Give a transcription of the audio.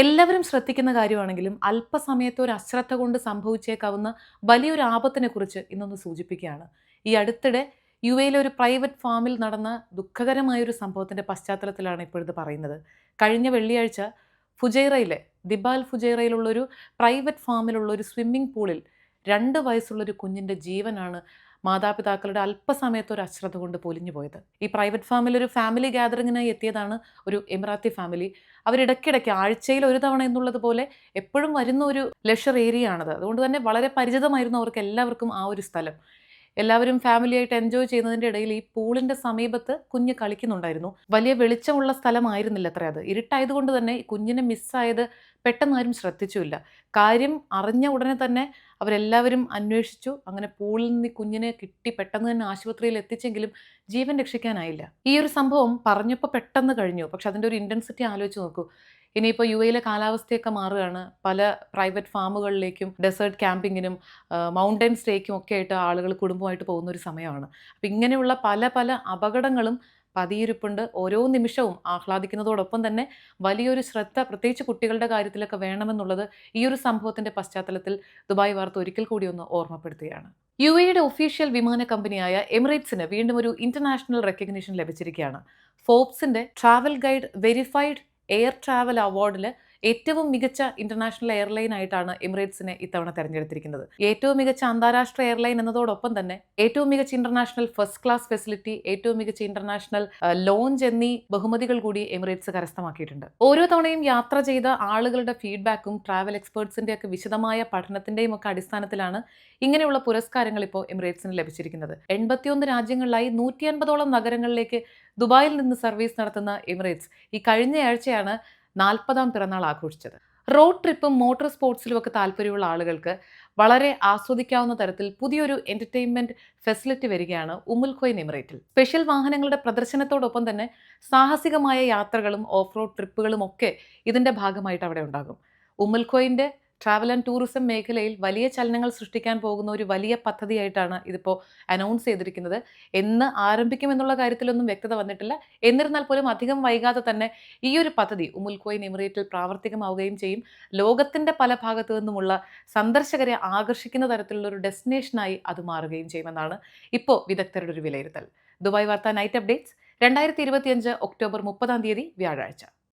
എല്ലാവരും ശ്രദ്ധിക്കുന്ന കാര്യമാണെങ്കിലും അല്പസമയത്തെ ഒരു അശ്രദ്ധ കൊണ്ട് സംഭവിച്ചേക്കാവുന്ന വലിയൊരു ആപത്തിനെ കുറിച്ച് ഇന്നൊന്ന് സൂചിപ്പിക്കുകയാണ്. ഈ അടുത്തിടെ യു എയിലെ ഒരു പ്രൈവറ്റ് ഫാമിൽ നടന്ന ദുഃഖകരമായ ഒരു സംഭവത്തിന്റെ പശ്ചാത്തലത്തിലാണ് ഇപ്പോഴത് പറയുന്നത്. കഴിഞ്ഞ വെള്ളിയാഴ്ച ഫുജൈറയിലെ ദിബാൽ ഫുജൈറയിലുള്ളൊരു പ്രൈവറ്റ് ഫാമിലുള്ള ഒരു സ്വിമ്മിംഗ് പൂളിൽ രണ്ട് വയസ്സുള്ളൊരു കുഞ്ഞിന്റെ ജീവനാണ് മാതാപിതാക്കളുടെ അല്പസമയത്ത് ഒരു അശ്രദ്ധ കൊണ്ട് പൊലിഞ്ഞു പോയത്. ഈ പ്രൈവറ്റ് ഫാമിൽ ഒരു ഫാമിലി ഗ്യാതറിങ്ങിനായി എത്തിയതാണ് ഒരു എമിറാത്തി ഫാമിലി അവരിടയ്ക്കിടയ്ക്ക് ആഴ്ചയിൽ ഒരു തവണ എന്നുള്ളത് പോലെ എപ്പോഴും വരുന്ന ഒരു ലഷർ ഏരിയ ആണത്. അതുകൊണ്ട് തന്നെ വളരെ പരിചിതമായിരുന്നു അവർക്ക് എല്ലാവർക്കും ആ ഒരു സ്ഥലം. എല്ലാവരും ഫാമിലിയായിട്ട് എൻജോയ് ചെയ്യുന്നതിന്റെ ഇടയിൽ ഈ പൂളിന്റെ സമീപത്ത് കുഞ്ഞ് കളിക്കുന്നുണ്ടായിരുന്നു. വലിയ വെളിച്ചമുള്ള സ്ഥലമായിരുന്നില്ല അത്ര അത്. ഇരുട്ടായതുകൊണ്ട് തന്നെ കുഞ്ഞിനെ മിസ്സായത് പെട്ടെന്ന് ആരും ശ്രദ്ധിച്ചുമില്ല. കാര്യം അറിഞ്ഞ ഉടനെ തന്നെ അവരെല്ലാവരും അന്വേഷിച്ചു. അങ്ങനെ പൂളിൽ നിന്ന് കുഞ്ഞിനെ കിട്ടി പെട്ടെന്ന് തന്നെ ആശുപത്രിയിൽ എത്തിച്ചെങ്കിലും ജീവൻ രക്ഷിക്കാനായില്ല. ഈ ഒരു സംഭവം പറഞ്ഞപ്പോൾ പെട്ടെന്ന് കഴിഞ്ഞു. പക്ഷെ അതിന്റെ ഒരു ഇന്റൻസിറ്റി ആലോചിച്ച് നോക്കൂ. ഇനിയിപ്പോൾ യു എയിലെ കാലാവസ്ഥയൊക്കെ മാറുകയാണ്. പല പ്രൈവറ്റ് ഫാമുകളിലേക്കും ഡെസേർട്ട് ക്യാമ്പിങ്ങിനും മൗണ്ടൻ സ്റ്റേക്കും ഒക്കെ ആയിട്ട് ആളുകൾ കുടുംബമായിട്ട് പോകുന്ന ഒരു സമയമാണ്. അപ്പം ഇങ്ങനെയുള്ള പല പല അപകടങ്ങളും പതിയിരിപ്പുണ്ട്. ഓരോ നിമിഷവും ആഹ്ലാദിക്കുന്നതോടൊപ്പം തന്നെ വലിയൊരു ശ്രദ്ധ പ്രത്യേകിച്ച് കുട്ടികളുടെ കാര്യത്തിലൊക്കെ വേണമെന്നുള്ളത് ഈ ഒരു സംഭവത്തിന്റെ പശ്ചാത്തലത്തിൽ ദുബായ് വാർത്ത ഒരിക്കൽ കൂടി ഒന്ന് ഓർമ്മപ്പെടുത്തുകയാണ്. യു എയുടെ ഒഫീഷ്യൽ വിമാന കമ്പനിയായ എമിറേറ്റ്സിന് വീണ്ടും ഒരു ഇന്റർനാഷണൽ റെക്കഗ്നിഷൻ ലഭിച്ചിരിക്കുകയാണ്. ഫോബ്സിന്റെ travel guide verified air travel അവാർഡിൽ ഏറ്റവും മികച്ച ഇന്റർനാഷണൽ എയർലൈൻ ആയിട്ടാണ് എമിറേറ്റ്സിനെ ഇത്തവണ തെരഞ്ഞെടുത്തിരിക്കുന്നത്. ഏറ്റവും മികച്ച അന്താരാഷ്ട്ര എയർലൈൻ എന്നതോടൊപ്പം തന്നെ ഏറ്റവും മികച്ച ഇന്റർനാഷണൽ ഫസ്റ്റ് ക്ലാസ് ഫെസിലിറ്റി ഏറ്റവും മികച്ച ഇന്റർനാഷണൽ ലോഞ്ച് എന്നീ ബഹുമതികൾ കൂടി എമിറേറ്റ്സ് കരസ്ഥമാക്കിയിട്ടുണ്ട്. ഓരോ തവണയും യാത്ര ചെയ്ത ആളുകളുടെ ഫീഡ്ബാക്കും ട്രാവൽ എക്സ്പേർട്സിന്റെ ഒക്കെ വിശദമായ പഠനത്തിന്റെയും ഒക്കെ അടിസ്ഥാനത്തിലാണ് ഇങ്ങനെയുള്ള പുരസ്കാരങ്ങൾ ഇപ്പോൾ എമിറേറ്റ്സിന് ലഭിച്ചിരിക്കുന്നത്. എൺപത്തിയൊന്ന് രാജ്യങ്ങളിലായി നൂറ്റി അൻപതോളം നഗരങ്ങളിലേക്ക് ദുബായിൽ നിന്ന് സർവീസ് നടത്തുന്ന എമിറേറ്റ്സ് ഈ കഴിഞ്ഞയാഴ്ചയാണ് നാൽപ്പതാം പിറന്നാൾ ആഘോഷിച്ചത്. റോഡ് ട്രിപ്പും മോട്ടോർ സ്പോർട്സിലും ഒക്കെ താല്പര്യമുള്ള ആളുകൾക്ക് വളരെ ആസ്വദിക്കാവുന്ന തരത്തിൽ പുതിയൊരു എന്റർടൈൻമെന്റ് ഫെസിലിറ്റി വരികയാണ് ഉമുൽ നിമറേറ്റിൽ സ്പെഷ്യൽ വാഹനങ്ങളുടെ പ്രദർശനത്തോടൊപ്പം തന്നെ സാഹസികമായ യാത്രകളും ഓഫ് റോഡ് ട്രിപ്പുകളും ഒക്കെ ഇതിന്റെ ഭാഗമായിട്ട് അവിടെ ഉണ്ടാകും. ഉമുൽ ഖോയിന്റെ ട്രാവൽ ആൻഡ് ടൂറിസം മേഖലയിൽ വലിയ ചലനങ്ങൾ സൃഷ്ടിക്കാൻ പോകുന്ന ഒരു വലിയ പദ്ധതിയായിട്ടാണ് ഇതിപ്പോൾ അനൗൺസ് ചെയ്തിരിക്കുന്നത്. എന്ന് ആരംഭിക്കുമെന്നുള്ള കാര്യത്തിലൊന്നും വ്യക്തത വന്നിട്ടില്ല. എന്നിരുന്നാൽ പോലും അധികം വൈകാതെ തന്നെ ഈ ഒരു പദ്ധതി ഉമുൽക്കോയിൻ കോയിൻ എമിറേറ്റിൽ പ്രാവർത്തികമാവുകയും ചെയ്യും. ലോകത്തിന്റെ പല ഭാഗത്തു നിന്നുമുള്ള സന്ദർശകരെ ആകർഷിക്കുന്ന തരത്തിലുള്ള ഒരു ഡെസ്റ്റിനേഷനായി അത് മാറുകയും ചെയ്യുമെന്നാണ് ഇപ്പോൾ വിദഗ്ധരുടെ ഒരു വിലയിരുത്തൽ. ദുബായ് വാർത്ത നൈറ്റ് അപ്ഡേറ്റ്സ്. രണ്ടായിരത്തി ഇരുപത്തിയഞ്ച് ഒക്ടോബർ മുപ്പതാം തീയതി വ്യാഴാഴ്ച.